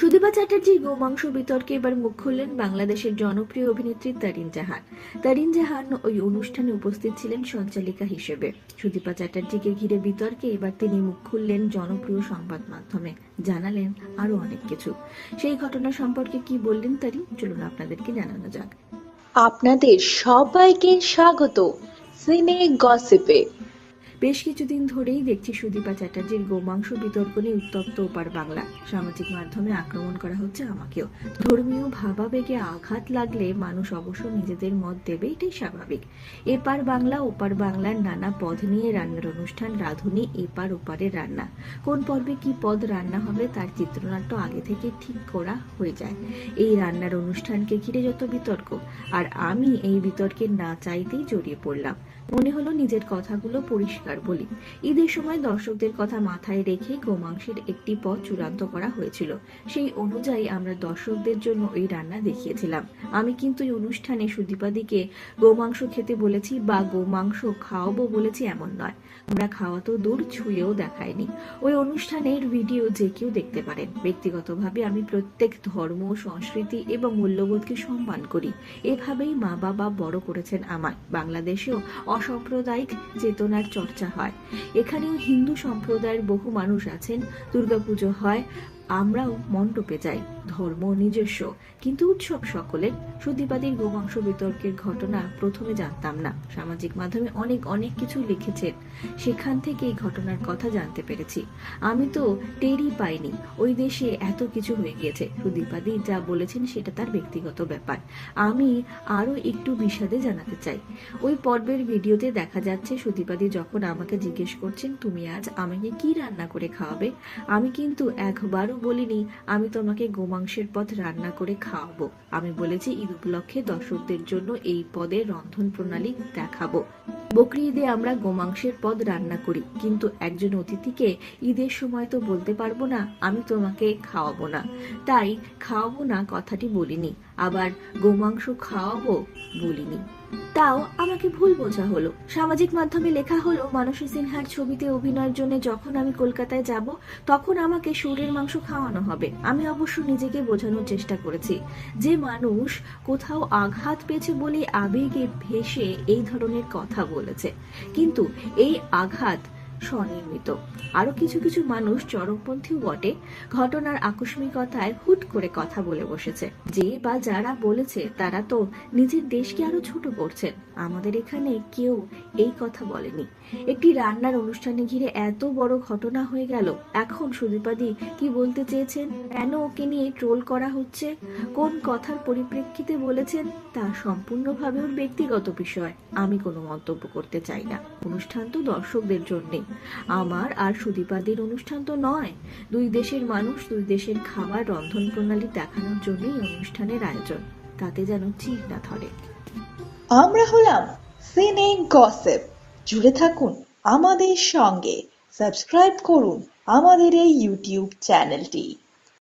সুদীপা চ্যাটার্জি গোমাংস বিতর্কে এবার মুখ খুললেন বাংলাদেশের জনপ্রিয় অভিনেত্রী তারিন জাহান। তারিন জাহান ওই অনুষ্ঠানে উপস্থিত ছিলেন সঞ্চালিকা হিসেবে। সুদীপা চ্যাটার্জিকে ঘিরে বিতর্কে এবার তিনি মুখ খুললেন জনপ্রিয় সংবাদ মাধ্যমে। জানালেন আরও অনেক কিছু। সেই ঘটনা সম্পর্কে কি বললেন তারিন? চলুন আপনাদেরকে জানানো যাক। আপনাদের সবাইকে স্বাগত। সিনে গসিপে। বেশ কিছুদিন ধরেই দেখছি সুদীপা চ্যাটার্জির গোমাংস বিতর্ক নিয়ে উত্তপ্ত ওপার বাংলা। সামাজিক মাধ্যমে আক্রমণ করা হচ্ছে আমাকেও। ধর্মীয় ভাবাবেগে আঘাত লাগলে মানুষ অবশ্য নিজেদের মত দেবে, এটাই স্বাভাবিক। এপার বাংলা, ওপার বাংলার নানা পদ নিয়ে রান্নার অনুষ্ঠান, রাঁধুনি এপার ওপারের রান্না। কোন পর্বে কি পদ রান্না হবে তার চিত্রনাট্য আগে থেকে ঠিক করা হয়ে যায়। এই রান্নার অনুষ্ঠানকে ঘিরে যত বিতর্ক, আর আমি এই বিতর্কে না চাইতেই জড়িয়ে পড়লাম। মনে হলো নিজের কথাগুলো পরিষ্কার বলি, ঈদের সময় দর্শকদের কথা মাথায় রেখে গোমাংসের একটি পদ চূড়ান্ত করা হয়েছিল। সেই অনুযায়ী আমরা দর্শকদের জন্য ওই রান্না দেখিয়েছিলাম। আমি কিন্তু এই অনুষ্ঠানে সুদীপাদিকে গোমাংস খেতে বলেছি বা গোমাংস খাওয়াবো বলেছি এমন নয়। আমরা খাওয়া তো দূর, ছুঁয়েও দেখায়নি ওই অনুষ্ঠানের ভিডিও যে কেউ দেখতে পারেন। ব্যক্তিগতভাবে আমি প্রত্যেক ধর্ম, সংস্কৃতি এবং মূল্যবোধকে সম্মান করি। এভাবেই মা বাবা বড় করেছেন আমায়। বাংলাদেশেও অসাম্প্রদায়িক চেতনার চর্চা হয়। এখানেও হিন্দু সম্প্রদায়ের বহু মানুষ আছেন। দুর্গাপুজো হয় আমরাও মণ্ডপে যাই, ধর্ম নিজস্ব, কিন্তু উৎসব সকলের। সুদীপাদির গোমাংস বিতর্কের ঘটনা প্রথমে জানতাম না। সামাজিক মাধ্যমে অনেক অনেক কিছু লিখেছেন। সেখান থেকে এই ঘটনার কথা জানতে পেরেছি। আমি তো টেরই পাইনি, ওই দেশে এত কিছু হয়ে গিয়েছে। সুদীপাদি যা বলেছেন সেটা তার ব্যক্তিগত ব্যাপার। আমি আরও একটু বিশদে জানাতে চাই। ওই পর্বের ভিডিওতে দেখা যাচ্ছে, সুদীপাদি যখন আমাকে জিজ্ঞেস করছেন, তুমি আজ আমাকে কি রান্না করে খাওয়াবে? আমি কিন্তু একবারও বলিনি, আমি তোমাকে গোমাংসের পদ রান্না করে খাওয়াবো। আমি বলেছি, ঈদ উপলক্ষে দর্শকদের জন্য এই পদের রন্ধন প্রণালী দেখাবো। বকরি ঈদে আমরা গোমাংসের পদ রান্না করি, কিন্তু একজন অতিথিকে ঈদের সময় তো বলতে পারব না, আমি তোমাকে খাওয়াবো না। তাই খাওয়াবো না কথাটি বলিনি, আবার গোমাংস খাওয়াবো বলিনি। তাও আমাকে ভুল বোঝা হলো। সামাজিক মাধ্যমে লেখা হলো, মানসী সিনহার ছবিতে অভিনয়ের জন্য যখন আমি কলকাতায় যাব, তখন আমাকে সুরের মাংস খাওয়ানো হবে। আমি অবশ্য নিজেকে বোঝানোর চেষ্টা করেছি। যে মানুষ কোথাও আঘাত পেয়েছে বলে আবেগে ভেসে এই ধরনের কথা বলেছে। কিন্তু এই আঘাত স্বনির্মিত। আরও কিছু কিছু মানুষ চরমপন্থীও বটে, ঘটনার আকস্মিকতায় হুট করে কথা বলে বসেছে। যে বা যারা বলেছে, তারা তো নিজের দেশকে আরও ছোট করছেন। আমাদের এখানে কেউ এই কথা বলেনি। একটি রান্নার অনুষ্ঠানে ঘিরে এত বড় ঘটনা হয়ে গেল। এখন সুদীপাদি কি বলতে চেয়েছেন? কেন ওকে নিয়ে ট্রোল করা হচ্ছে? কোন কথার পরিপ্রেক্ষিতে বলেছেন? তা সম্পূর্ণভাবে ব্যক্তিগত বিষয়। আমি কোনো মন্তব্য করতে চাই না। অনুষ্ঠান তো দর্শকদের জন্যে। আমার আর সুদীপাদির অনুষ্ঠান তো নয়। দুই দেশের মানুষ দুই দেশের খাবার, রন্ধন প্রণালী দেখানোর জন্যই অনুষ্ঠানের আয়োজন। তাতে যেন চির না ধরে। আমরা হলাম সিনে গসেপ। জুড়ে থাকুন আমাদের সঙ্গে। সাবস্ক্রাইব করুন আমাদের এই ইউটিউব চ্যানেলটি।